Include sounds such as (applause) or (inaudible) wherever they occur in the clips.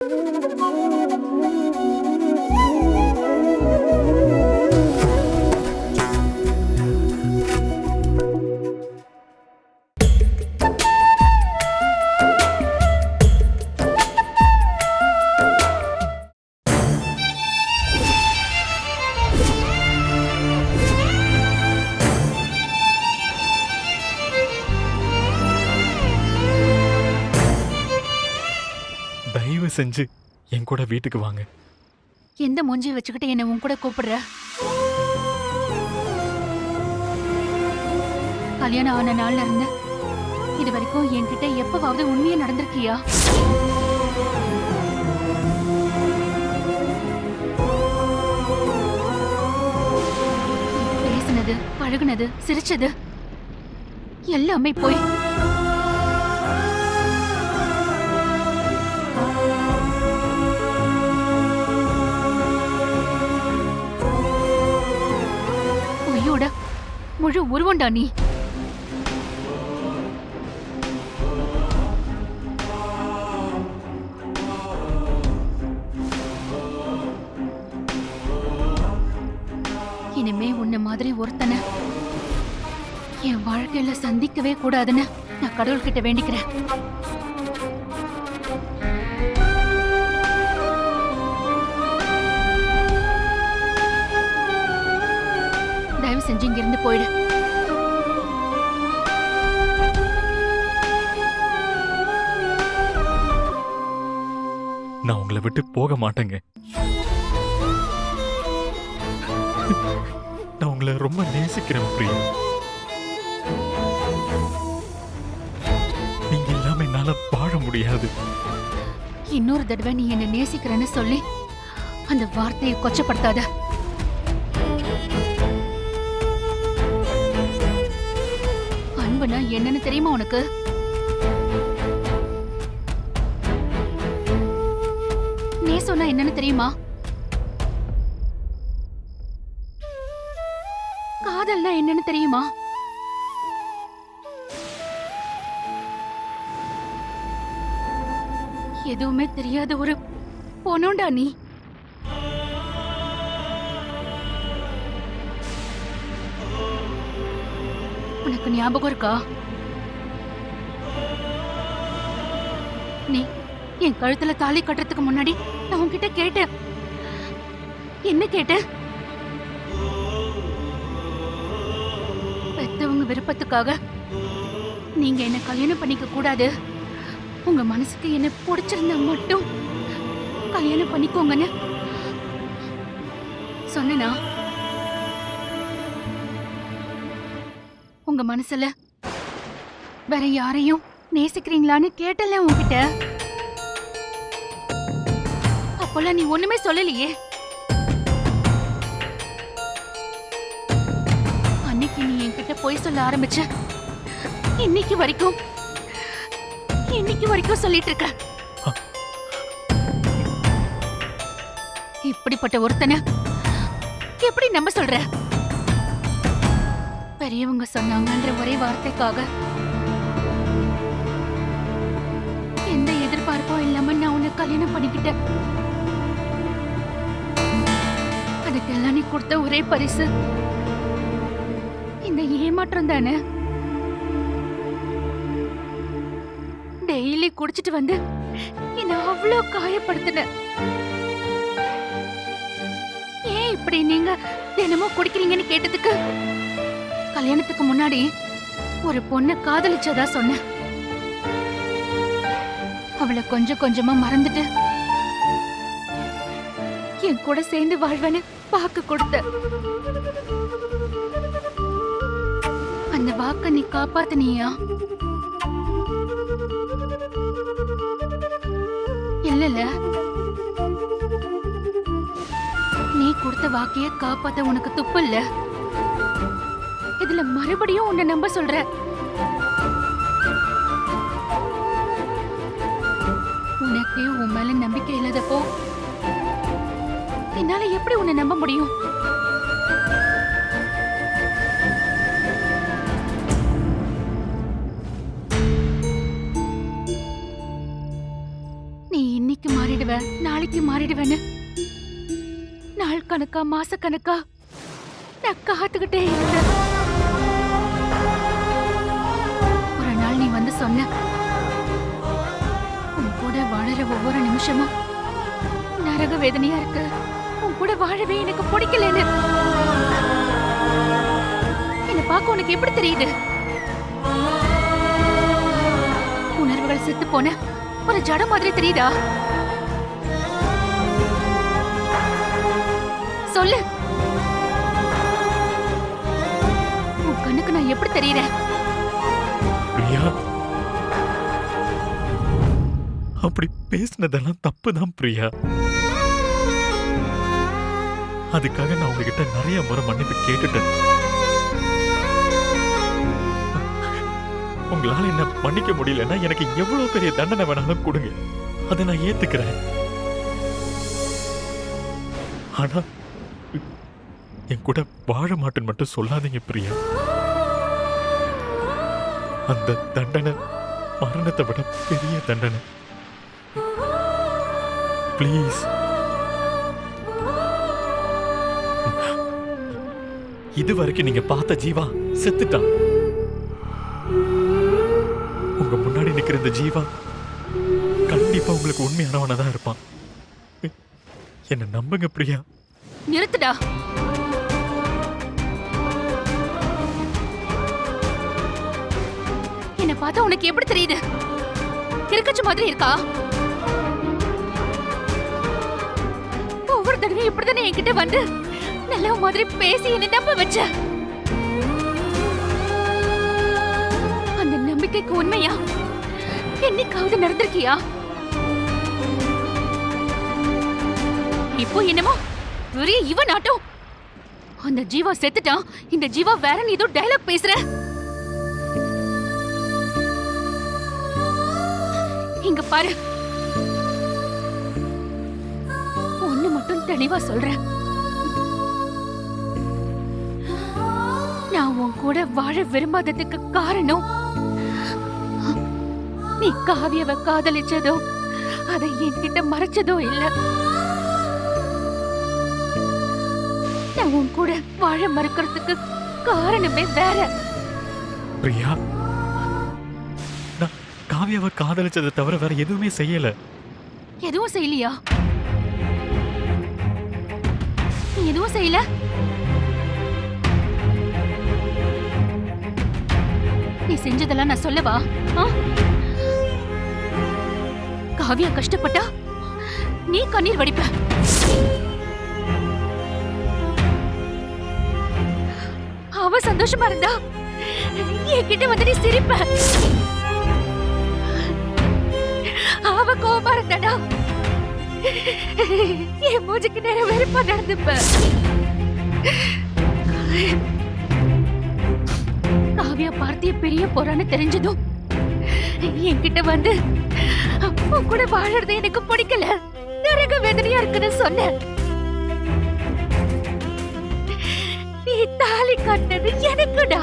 தயவு (laughs) செஞ்சு. என் கூட வீட்டுக்கு வாங்க. எந்த மூஞ்சி வச்சுக்கிட்டு என்னை உன் கூட கூப்பிடுற? கல்யாணம் ஆன நாள்ல இருந்து இது வரைக்கும் என்கிட்ட எப்பவாவது உண்மையா நடந்திருக்கியா? பேசுனது பழகுனது சிரிச்சது எல்லாமே போய் முழு உருவண்டா நீ. இனிமே உன்ன மாதிரி ஒருத்தனை என் வாழ்க்கையில சந்திக்கவே கூடாதுன்னு நான் கடவுள்கிட்ட வேண்டிக்கிறேன். இங்கிருந்து போயிடு. நான் உங்களை விட்டு போக மாட்டேங்க. நான் உங்களை ரொம்ப நேசிக்கிறேன் பிரியா. நீங்க இல்லாம என்னால வாழ முடியாது. இன்னொரு தடவை நீ என்ன நேசிக்கிறேன்னு சொல்லி அந்த வார்த்தையை கொச்சப்படுத்தாத. அன்புனா என்னன்னு தெரியுமா உனக்கு? நீ சொன்னா என்னன்னு தெரியுமா? காதல்னா என்னன்னு தெரியுமா? எதுவுமே தெரியாத ஒரு பொண்ணுண்டா நீ. உனக்கு ஞாபகம் இருக்கா? நீ என் கழுத்துல தாலி கட்டுறதுக்கு முன்னாடி நான் உன்கிட்ட கேட்டேன். என்ன கேட்டேன்? பெத்தவங்க விருப்பத்துக்காக நீங்க என்ன கல்யாணம் பண்ணிக்க கூடாது. உங்க மனசுக்கு என்ன பிடிச்சிருந்தா மட்டும் கல்யாணம் பண்ணிக்கோங்கன்னு சொன்னா மனசுல. வேற யாரையும் நேசிக்கிறீங்களான்னு கேட்டல உன்கிட்ட. அப்பெல்லாம் நீ ஒண்ணுமே சொல்லலையே. அன்னைக்கு நீ என்கிட்ட பொய் சொல்ல ஆரம்பிச்ச. இன்னைக்கு வரைக்கும் இன்னைக்கு வரைக்கும் சொல்லிட்டு இருக்க. இப்படிப்பட்ட ஒருத்தனை எப்படி நம்ப சொல்ற? பெரியவங்க சொன்னாங்கன்ற ஒரே வார்த்தைக்காக. எந்த எதிர்பார்ப்பும் இல்லாம நான் உன்னை கல்யாணம் பண்ணிக்கிட்டேன். அதுக்கெல்லாம் நீ கொடுத்த ஒரே பரிசு. இந்த ஏமாற்றம் தானே? டெய்லி குடிச்சிட்டு வந்து என்ன அவ்வளோ காயப்படுத்தின. ஏன் இப்படி நீங்க தினமும் குடிக்கிறீங்கன்னு கேட்டதுக்கு? கல்யாணத்துக்கு முன்னாடி ஒரு பொண்ணை காதலிச்சதா சொன்னேன். அவளை கொஞ்சம் கொஞ்சமா மறந்துட்டு என் கூட சேர்ந்து வாழ்வேன்னு வாக்கு கொடுத்த அந்த வாக்க நீ காப்பாத்தினியா? இல்லல நீ கொடுத்த வாக்கைய காப்பாத்த உனக்கு துப்பு இல்லை? இல்ல மறுபடியும் உன்னை நம்ப சொல்ற. உனக்கு உன் மேல நம்பிக்கை இல்லாதப்போ என்னால எப்படி உன்னை நம்ப முடியும்? நீ இன்னைக்கு மாறிடுவ நாளைக்கு மாறிடுவேன்னு. நாள் கணக்கா மாச கணக்கா நான் காத்துக்கிட்டே இருந்தேன். சொன்ன. உன் கூட வாழற ஒவ்வொரு நிமிஷமும் நரக வேதனையா இருக்கு. உன் கூட வாழவே எனக்கு பிடிக்கலன்னு. என்ன பார்க்க உனக்கு எப்படி தெரியுது? உணர்வுகள் செத்து போன ஒரு ஜட மாதிரி தெரியுதா? சொல்லு. உன் கண்ணுக்கு நான் எப்படி தெரியுறேன்? அப்படி பேசினதெல்லாம் தப்பு தான் பிரியா. அதுக்காக நான் உங்ககிட்ட நிறைய முறை மன்னிப்பு கேட்டுட்டேன். உங்களால என்ன மன்னிக்க முடியலன்னா எனக்கு எவ்வளவு பெரிய தண்டனை வேணாலும் கொடுங்க. அதை நான் ஏத்துக்கிறேன். ஆனா என் கூட வாழ மாட்டேன்னு மட்டும் சொல்லாதீங்க பிரியா. அந்த தண்டனை மரணத்தை விட பெரிய தண்டனை. ப்ளீஸ் இது வரைக்கும் நீங்க பார்த்த ஜீவா செத்துட்டான் உங்க முன்னாடி நிக்கிற இந்த ஜீவா கண்டிப்பா உங்களுக்கு உண்மையானவனா தான் இருப்பான். என்ன நம்புங்க பிரியா. நிறுத்துடா. என்ன பார்த்தா உனக்கு எப்படி தெரியுது? கிறுக்கச்ச மாதிரி இருக்கா? ஒவ்வொரு தடவையும் இப்படிதானே என்கிட்ட வந்து நல்ல மாதிரி பேசி என்ன நம்ப வச்ச? அந்த நம்பிக்கைக்கு உண்மையா? என்னைக்காவது நடந்திருக்கியா? இப்போ என்னமோ பெரிய இவன் ஆட்டம் அந்த ஜீவா செத்துட்டான் இந்த ஜீவா வேற நீ ஏதோ டைலாக் பேசுற. இங்க பாரு. தெளிவா சொல்றேன். நான் உன் கூட வாழ விரும்பாததுக்கு காரணம் நீ காவியவ காதலிச்சதோ அதை என்கிட்ட மறைச்சதோ இல்ல. நான் உன் கூட வாழ மறுக்கிறதுக்கு காரணமே வேற. பிரியா நான் காவியாவை காதலிச்சதை தவிர வேற எதுவுமே செய்யல. எதுவும் செய்யலையா? நீ எதுவும் செய்யல. நீ செஞ்சதெல்லாம் நான் சொல்லவா? காவியா கஷ்டப்பட்டா நீ கண்ணீர் வடிப்ப. அவ சந்தோஷமா இருந்தா என்கிட்ட வந்து நீ சிரிப்ப. அவ கோபமா இருந்தாடா. என் மூஞ்சுக்கு நேரம் வெறுப்பா நடந்துப்ப. காவியா பார்த்திய பெரிய போறான்னு தெரிஞ்சதும் என்கிட்ட வந்து உன் கூட வாழறது எனக்கு பிடிக்கல. நரக வேதனையா இருக்குன்னு சொன்ன. நீ தாலி கட்டது எனக்குடா.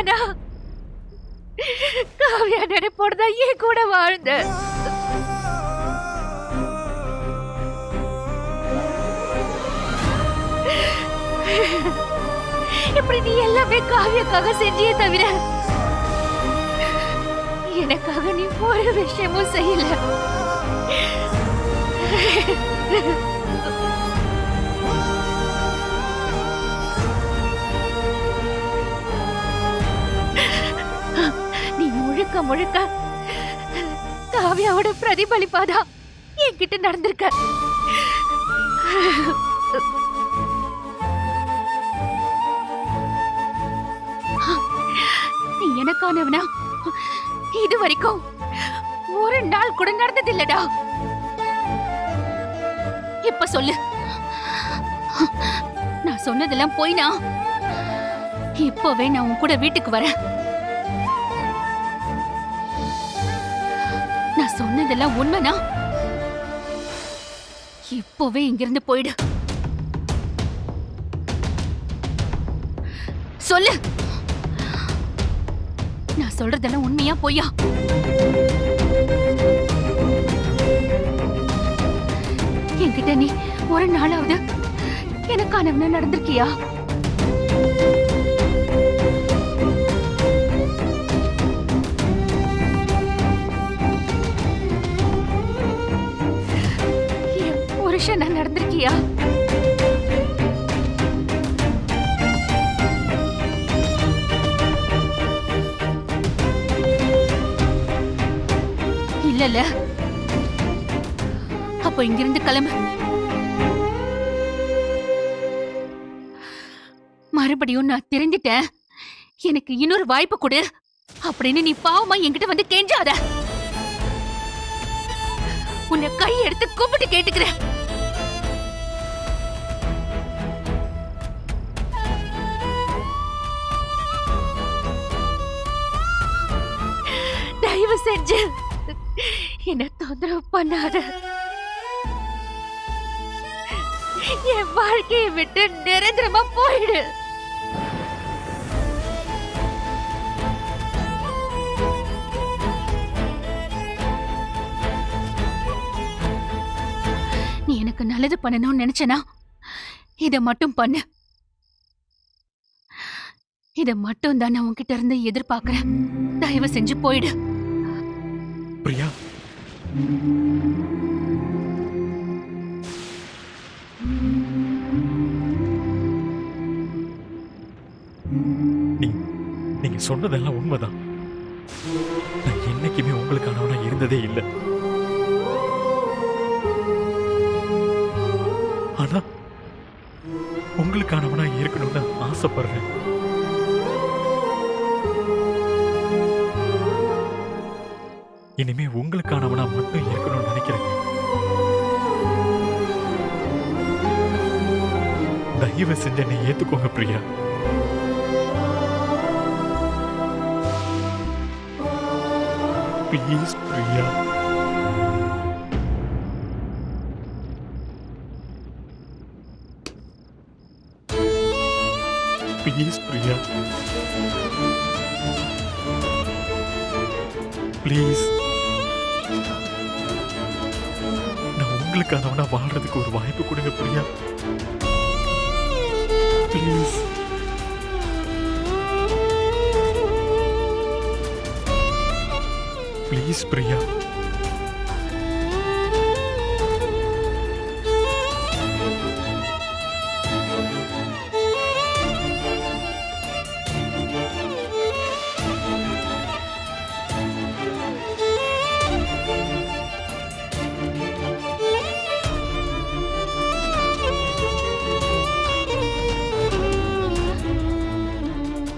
ஆனா காவியா நினைப்போடு தான் கூட வாழ்ந்த இப்படி நீ எல்லாமே காவியக்காக செஞ்சியே தவிர எனக்காக நீ ஒரு விஷயமும் செய்யல. முழுக்க முழுக்க காவியாவோட பிரதிபலிப்பாதான் என்கிட்ட நடந்திருக்க. நீ எனக்கானவனா? இது வரைக்கும் ஒரு நாள் கூட நடந்தது இல்லடா இப்ப சொல்லு. நான் சொன்னதெல்லாம் போய்னா இப்பவே நான் உன் கூட வீட்டுக்கு வரேன். நான் சொன்னதெல்லாம் உண்மைனா? இப்போவே இங்கிருந்து போயிடு. சொல்லு. நான் சொல்றதெல்லாம் உண்மையா பொய்யா? என்கிட்ட நீ ஒரு நாளாவது எனக்கானவன நடந்திருக்கியா? என் புருஷனா நடந்திருக்கியா? இல்லல்ல. அப்போ இங்கிருந்து கிளம்பு. மறுபடியும் நான் தெரிஞ்சிட்டேன். எனக்கு இன்னொரு வாய்ப்பு கொடு. அப்படின்னு நீ பாவமா என்கிட்ட வந்து கெஞ்சாத. உன்னை கை எடுத்து கும்பிட்டு கேட்டுக்கிறேன். தயவு செஞ்சு என்ன தொந்தரவு பண்ணாத. என் வாழ்க்கையை விட்டு நிரந்தரமா போயிடு. நீ எனக்கு நல்லது பண்ணணும்னு நினைச்சனா? இத மட்டும் பண்ணு. இத மட்டும் தான் நான் உன்கிட்ட இருந்து எதிர்பார்க்கிறேன். தயவு செஞ்சு போயிடு. பிரியா? நீ- நீங்க சொன்னதெல்லாம் உண்மைதான். நான் என்னைக்குமே உங்களுக்கானவனா இருந்ததே இல்லை. ஆனா உங்களுக்கானவனா இருக்கணும்னு ஆசைப்படுறேன். இனிமே உங்களுக்கானவனா மட்டும் இருக்கணும்னு நினைக்கிறேங்க. தயவு செஞ்சு என்னை ஏத்துக்கோங்க Priya. Please Priya. Please Priya. Please உங்களுக்கானவனா வாழ்றதுக்கு ஒரு வாய்ப்பு கொடுங்க Priya. Please please Priya.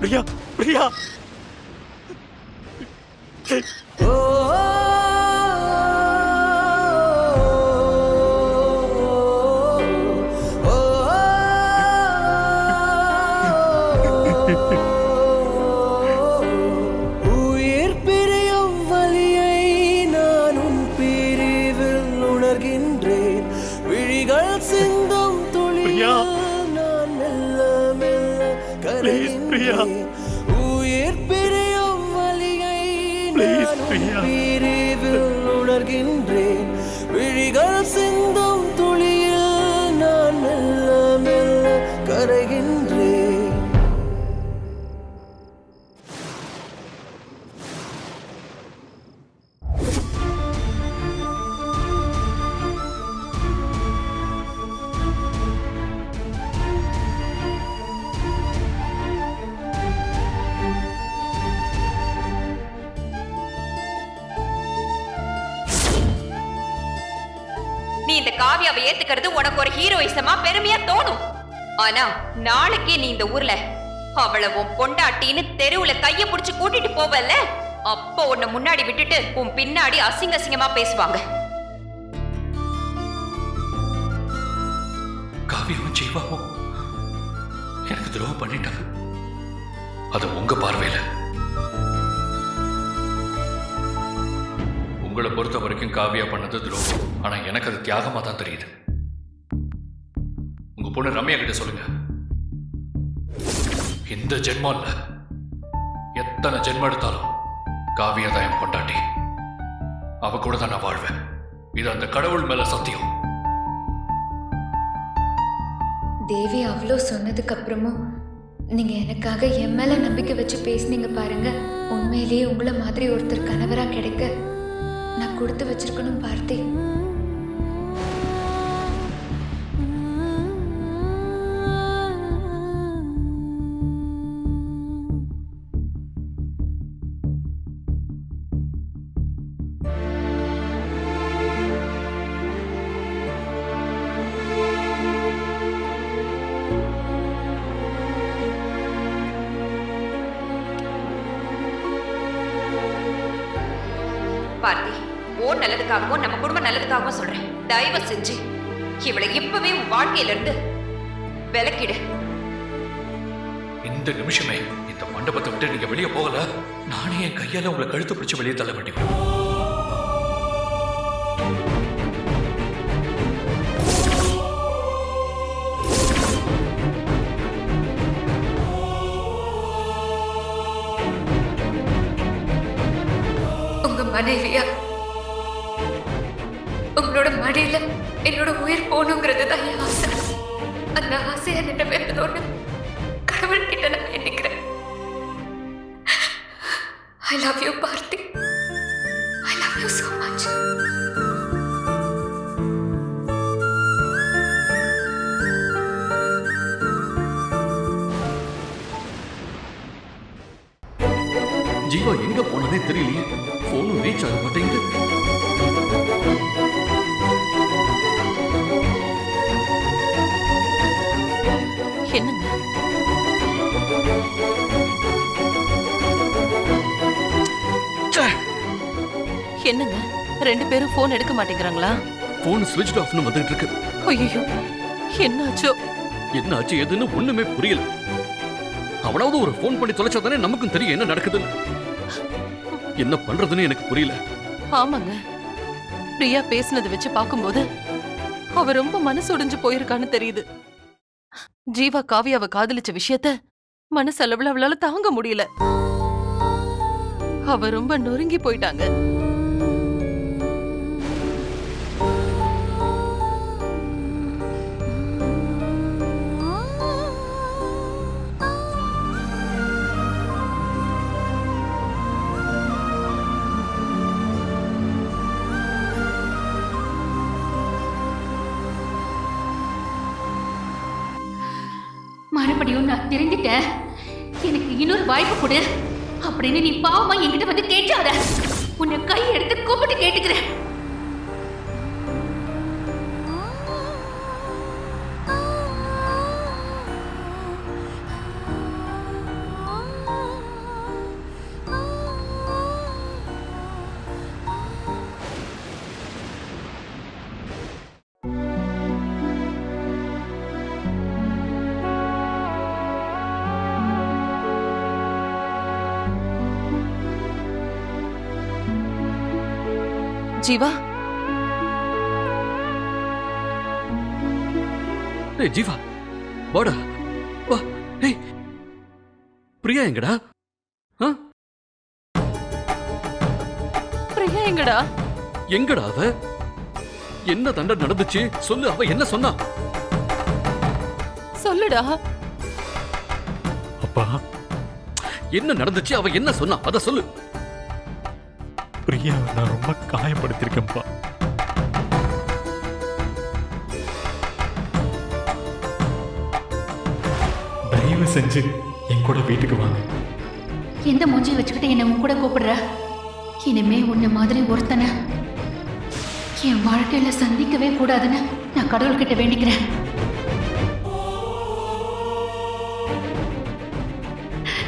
Priya Priya Priya. பிரிவில் உணர்கின்றேன் விழிகள் சிந்தும் ஆனா நாளைக்கே நீ இந்த ஊர்ல அவளை உன் பொண்டாட்டின்னு தெருவுல கைய புடிச்சு கூட்டிட்டு போவல்ல? அப்போ உன்னை முன்னாடி விட்டுட்டு உன் பின்னாடி அசிங்க அசிங்கமா பேசுவாங்க. காவியமும் ஜீவாவும் எனக்கு துரோகம் பண்ணிட்டாங்க. அது உங்க பார்வையில. உங்களை பொறுத்த வரைக்கும் காவியா பண்ணது துரோகம். ஆனா எனக்கு அது தியாகமா தான் தெரியுது. பொண்ணு ரம்யா கிட்ட சொல்லுங்க. இந்த ஜென்மம் இல்ல. எத்தனை ஜென்மம் எடுத்தாலும் காவியா தான் என் பொண்டாட்டி. அவ கூட தான் நான் வாழ்வேன். இது அந்த கடவுள் மேல சத்தியம். தேவி அவ்வளோ சொன்னதுக்கு அப்புறமும் நீங்க எனக்காக என் மேல நம்பிக்கை வச்சு பேசுனீங்க பாருங்க. உண்மையிலேயே உங்களை மாதிரி ஒருத்தர் கணவரா கிடைக்க நான் கொடுத்து வச்சிருக்கணும் பார்த்தேன் பார்த்தி ஓ நல்லதுக்காகவும் நம்ம குடும்பம் நல்லதுக்காகவும் சொல்றேன். தயவு செஞ்சு இவளை இப்பவே உன் வாழ்க்கையில இருந்து விலக்கிடு. இந்த நிமிஷமே இந்த மண்டபத்தை விட்டு நீங்க வெளியே போகல. நானே என் கையால உங்களை கழுத்து பிடிச்சு வெளியே தள்ள வேண்டி மனைவியா உங்களோட மடியில ரெண்டு பேரும் ஃபோன் எடுக்க மாட்டேங்கிறாங்களா? போன் ஸ்விட்ச் ஆஃப்னு வந்துட்டு இருக்கு. ஐயோ என்னாச்சோ? என்ன ஆச்சு எதுன்னு ஒண்ணுமே புரியல. அவனாவது ஒரு ஃபோன் பண்ணி தொலைச்சாதானே நமக்கும் தெரியும் என்ன நடக்குதுன்னு. என்ன பண்றதுன்னு எனக்கு புரியல. ஆமாங்க. பிரியா பேசுனதை வச்சு பார்க்கும்போது அவ ரொம்ப மனசு உடைஞ்சு போயிருக்கான்னு தெரியுது. ஜீவா காவியாவை காதலிச்ச விஷயத்த மனசளவுல அவளால தாங்க முடியல. அவ ரொம்ப நொறுங்கி போயிட்டாங்க. மறுபடியும் நான் திருந்திட்டேன் எனக்கு இன்னொரு வாய்ப்பு கொடு. அப்படின்னு நீ பாவமா என்கிட்ட வந்து கேட்டாத உன்னை கை எடுத்து கூப்பிட்டு கேட்டுக்கிறேன். ஜீவா? டேய் ஜீவா. வாடா. வா. டேய். பிரியா எங்கடா? ஆ? பிரியா எங்கடா? எங்கடா அவ? என்ன தண்டை நடந்துச்சு? சொல்லு அவ என்ன சொன்னா? சொல்லுடா. அப்பா. என்ன நடந்துச்சு? அவ என்ன சொன்னா? அத சொல்லு. பிரியாவை நான் ரொம்ப காயப்படுத்திருக்கேன்ப்பா. தயவு செஞ்சு என் கூட வீட்டுக்கு வாங்க. எந்த மூஞ்சி வச்சுக்கிட்டு என்னை உன் கூட கூப்பிடுற? இனிமே உன்னை மாதிரி ஒருத்தனை என் வாழ்க்கையில சந்திக்கவே கூடாதுன்னு நான் கடவுள்கிட்ட வேண்டிக்கிறேன்.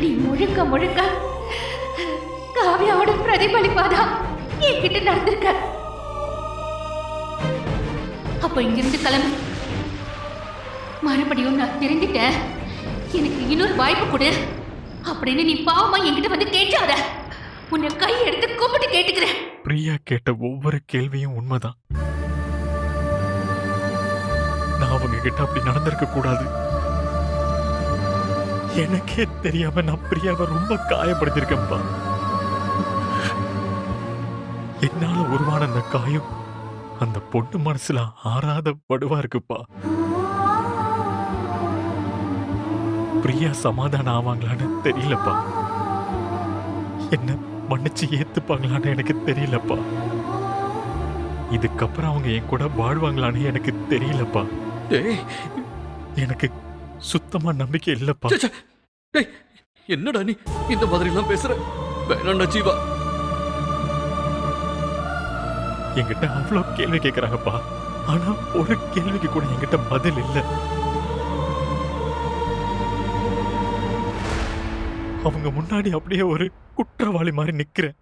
நீ முழுக்க முழுக்க காவியாவோட பிரதிபலிப்பாதான். என்கிட்ட நடந்திருக்க? அப்ப இங்கிருந்து கிளம்பு. மறுபடியும் நான் தெரிஞ்சிட்டேன். எனக்கு இன்னொரு வாய்ப்பு கொடு. அப்படின்னு நீ பாவமா என்கிட்ட வந்து கேட்டாத உன்னை கை எடுத்து கூப்பிட்டு கேட்டுக்கிறேன். பிரியா கேட்ட ஒவ்வொரு கேள்வியும் உண்மைதான். நான் நான் அவங்க கிட்ட அப்படி நடந்திருக்க கூடாது. எனக்கே தெரியாம நான் பிரியாவை ரொம்ப காயப்படுத்திருக்கேன்ப்பா என்னால உருவான அந்த காயம் அந்த பொண்ணு மனசுல ஆறாத வடுவா இருக்குப்பா. பிரியா சமாதானம் ஆவாங்களான்னு தெரியலப்பா. என்ன மன்னிச்சு ஏத்துப்பாங்களான்னு எனக்கு தெரியலப்பா. இதுக்கப்புறம் அவங்க என் கூட வாழ்வாங்களான்னு எனக்கு தெரியலப்பா. எனக்கு சுத்தமா நம்பிக்கை இல்லப்பா. என்னடா நீ? இந்த மாதிரி எல்லாம் பேசுற? வேணாண்டா ஜீவா. என்கிட்ட அவ்வளோ கேள்வி கேட்குறாங்கப்பா ஆனா ஒரு கேள்விக்கு கூட என்கிட்ட பதில் இல்ல. அவங்க முன்னாடி அப்படியே ஒரு குற்றவாளி மாதிரி நிக்கிறேன்.